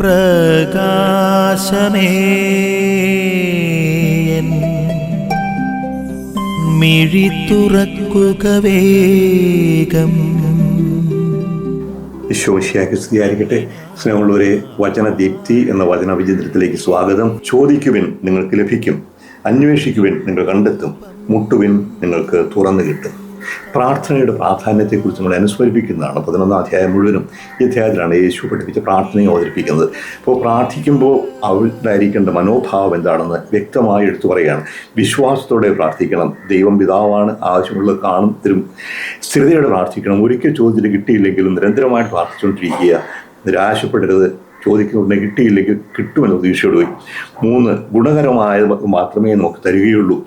പ്രകാശമേ. മിഴി തുറക്കുക വേഗം. ഈശോശിയാക്കി സ്നേഹമുള്ളവരെ വചനദീപ്തി എന്ന വചന വിചിത്രത്തിലേക്ക് സ്വാഗതം. ചോദിക്കുവിൻ നിങ്ങൾക്ക് ലഭിക്കും. അന്വേഷിക്കുവിൻ നിങ്ങൾ കണ്ടെത്തും. മുട്ടുവിൻ നിങ്ങൾക്ക് തുറന്നു കിട്ടും. പ്രാർത്ഥനയുടെ പ്രാധാന്യത്തെക്കുറിച്ച് നമ്മൾ അനുസ്മരിപ്പിക്കുന്നതാണ് പതിനൊന്നാം അധ്യായം മുഴുവനും ഈ അധ്യായത്തിലാണ് യേശു പഠിപ്പിച്ച പ്രാർത്ഥനയെ അവതരിപ്പിക്കുന്നത്. അപ്പോൾ പ്രാർത്ഥിക്കുമ്പോൾ അവരുണ്ടായിരിക്കേണ്ട മനോഭാവം എന്താണെന്ന് വ്യക്തമായി എടുത്തു പറയുകയാണ്. വിശ്വാസത്തോടെ പ്രാർത്ഥിക്കണം. ദൈവം പിതാവാണ്. ആവശ്യമുള്ളത് കാണും തരും. സ്ഥിരതയോടെ പ്രാർത്ഥിക്കണം. ഒരിക്കൽ ചോദ്യത്തിന് കിട്ടിയില്ലെങ്കിലും നിരന്തരമായിട്ട് പ്രാർത്ഥിച്ചുകൊണ്ടിരിക്കുക. നിരാശപ്പെടരുത്. ചോദിക്കുന്നുണ്ടെങ്കിൽ കിട്ടിയില്ലെങ്കിൽ കിട്ടുമെന്ന് പ്രതീക്ഷയോടുകയും മൂന്ന് ഗുണകരമായത് മാത്രമേ നമുക്ക് തരികയുള്ളൂ.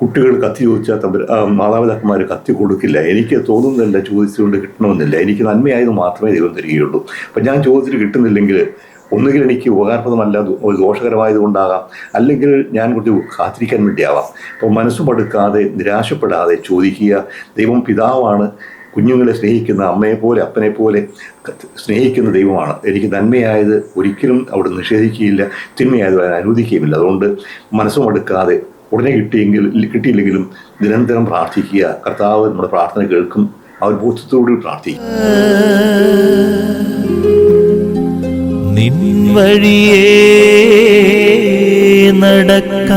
കുട്ടികൾ കത്തി ചോദിച്ചാൽ തമ്മിൽ മാതാപിതാക്കന്മാർ കത്തി കൊടുക്കില്ല. എനിക്ക് തോന്നുന്നില്ല ചോദിച്ചുകൊണ്ട് കിട്ടണമെന്നില്ല. എനിക്ക് നന്മയായത് മാത്രമേ ദൈവം തരികയുള്ളൂ. അപ്പം ഞാൻ ചോദിച്ചിട്ട് കിട്ടുന്നില്ലെങ്കിൽ ഒന്നുകിൽ എനിക്ക് ഉപകാരപ്രദമല്ല ദോഷകരമായത് കൊണ്ടാകാം അല്ലെങ്കിൽ ഞാൻ കുറച്ച് കാത്തിരിക്കാൻ വേണ്ടിയാവാം. അപ്പോൾ മനസ്സ് പടുക്കാതെ നിരാശപ്പെടാതെ ചോദിക്കുക ദൈവം പിതാവാണ് കുഞ്ഞുങ്ങളെ സ്നേഹിക്കുന്ന അമ്മയെ പോലെ അപ്പനെ പോലെ സ്നേഹിക്കുന്ന ദൈവമാണ്. എനിക്ക് നന്മയായത് ഒരിക്കലും അവിടെ നിഷേധിക്കുകയില്ല തിന്മയായത് അനുവദിക്കുകയുമില്ല. അതുകൊണ്ട് മനസ്സും മടുക്കാതെ ഉടനെ കിട്ടിയെങ്കിൽ കിട്ടിയില്ലെങ്കിലും നിരന്തരം പ്രാർത്ഥിക്കുക. കർത്താവ് നമ്മുടെ പ്രാർത്ഥന കേൾക്കും. അവർ ഒരു പ്രാർത്ഥിക്കും. നിൻ നടക്ക